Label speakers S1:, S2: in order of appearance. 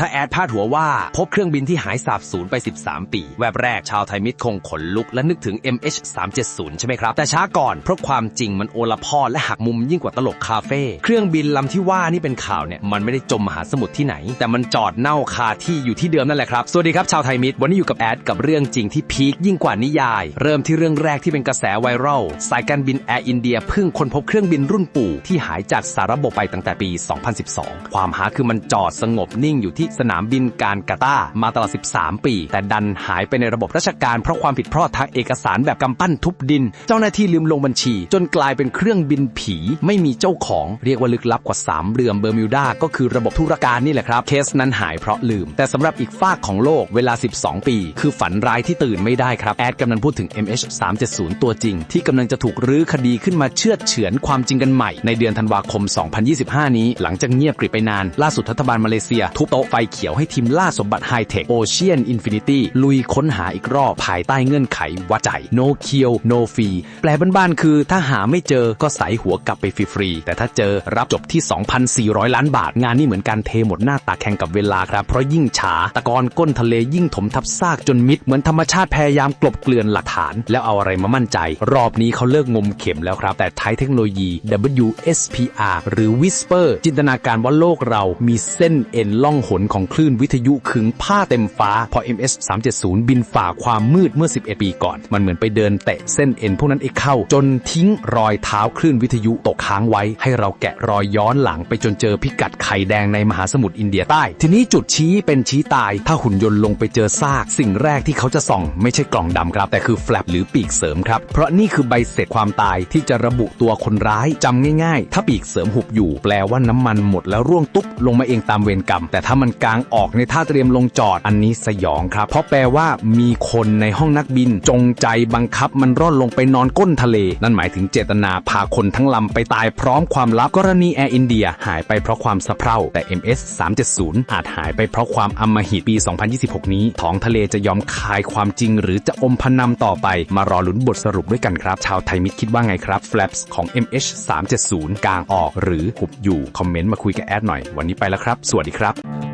S1: ถ้าแอดพาดหัวว่าพบเครื่องบินที่หายสาบสูญไป 13 ปี แวบแรกชาวไทยมิตรคงขนลุกและนึกถึง MH370 ใช่ไหมครับ แต่ช้าก่อนเพราะความจริงมันโอละพ่อและหักมุมยิ่งกว่าตลกคาเฟ่เครื่องบินลำที่ว่านี่เป็นข่าวเนี่ย มันไม่ได้จมมหาสมุทรที่ไหน แต่มันจอดเน่าคาที่อยู่ที่เดิมนั่นแหละครับ สวัสดีครับชาวไทยมิตรวันนี้อยู่กับแอดกับเรื่องจริงที่พีคยิ่งกว่านิยาย เริ่มที่เรื่องแรกที่เป็นกระแสไวรัลสายการบินแอร์อินเดียเพิ่งค้นพบเครื่องบินรุ่นปู่ที่หายจากสารบบไปตั้งแต่ปี 2012 ความหาคือมันจอดสงบนิ่งอยู่ที่สนามบินการกาตาร์มาตลอด 13 ปี แต่ดันหายไปในระบบราชการเพราะความผิดพลาดทางเอกสารแบบกำปั้นทุบดิน เจ้าหน้าที่ลืมลงบัญชี จนกลายเป็นเครื่องบินผีไม่มีเจ้าของเรียกว่าลึกลับกว่า 3เรือมเบอร์มิวดาก็คือระบบธุรการนี่แหละครับ เคสนั้นหายเพราะลืม แต่สำหรับอีกฝากของโลกเวลา 12 ปี คือฝันร้ายที่ตื่นไม่ได้ครับ แอดกำลังพูดถึง MH370 ตัวจริง ที่กำลังจะถูกรื้อคดีขึ้นมาเชื่อเฉือนความจริงกันใหม่ในเดือนธันวาคม 2025 นี้ หลังจากเงียบกริบไปนาน ล่าสุดรัฐบาลมาเลเซีย ทุบโต๊ะไฟเขียวให้ทีมล่าสมบัติไฮเทคโอเชียนอินฟินิตี้ลุยค้นหาอีกรอบภายใต้เงื่อนไขวัดใจ no kill no fee แปลบ้านๆคือถ้าหาไม่เจอก็ใส่หัวกลับไปฟรีๆ แต่ถ้าเจอรับจบที่ 2,400 ล้านบาท งานนี้เหมือนการเทหมดหน้าตาแข่งกับเวลาครับ เพราะยิ่งช้าตะกอนก้นทะเลยิ่งถมทับซากจนมิด เหมือนธรรมชาติพยายามกลบเกลื่อนหลักฐาน แล้วเอาอะไรมามั่นใจ รอบนี้เขาเลิกงมเข็มแล้วครับ แต่ใช้เทคโนโลยี WSPR หรือ Whisper จินตนาการว่าโลกเรามีเส้นเอ็นล่องหนของคลื่นวิทยุขึงผ้าเต็มฟ้า พอ MS 370 บินฝ่าความมืดเมื่อ 11 ปีก่อน มันเหมือนไปเดินเตะเส้นเอ็นพวกนั้นเองเข้า จนทิ้งรอยเท้าคลื่นวิทยุตกค้างไว้ ให้เราแกะรอยย้อนหลังไปจนเจอพิกัดไข่แดงในมหาสมุทรอินเดียใต้ ทีนี้จุดชี้เป็นชี้ตาย ถ้าหุ่นยนต์ลงไปเจอซาก สิ่งแรกที่เขาจะส่อง ไม่ใช่กล่องดำครับ แต่คือแฟลปหรือปีกเสริมครับ เพราะนี่คือใบเสร็จความตายที่จะระบุตัวคนร้ายจำง่าย ๆ ถ้าปีกเสริมหุบอยู่ แปลว่าน้ำมันหมดแล้วร่วงตุ๊บลงมาเองตามเวรกรรม แต่ถ้ามันกลางออกในท่าเตรียมลงจอดอันนี้สยองครับ เพราะแปลว่ามีคนในห้องนักบินจงใจบังคับมันร่อนลงไปนอนก้นทะเล นั่นหมายถึงเจตนาพาคนทั้งลำไปตายพร้อมความลับกรณีแอร์อินเดียหายไปเพราะความสะเพร่าแต่ MS 370 อาจหายไปเพราะความอำมหิตปี 2026 นี้ ท้องทะเลจะยอมคายความจริง หรือจะอมพนำต่อไป มารอลุ้นบทสรุปด้วยกันครับ ชาวไทยมิตรคิดว่าไงครับ flaps ของ MH 370 กลางออกหรือหุบอยู่ คอมเมนต์มาคุยกับแอดหน่อย วันนี้ไปแล้วครับ สวัสดีครับ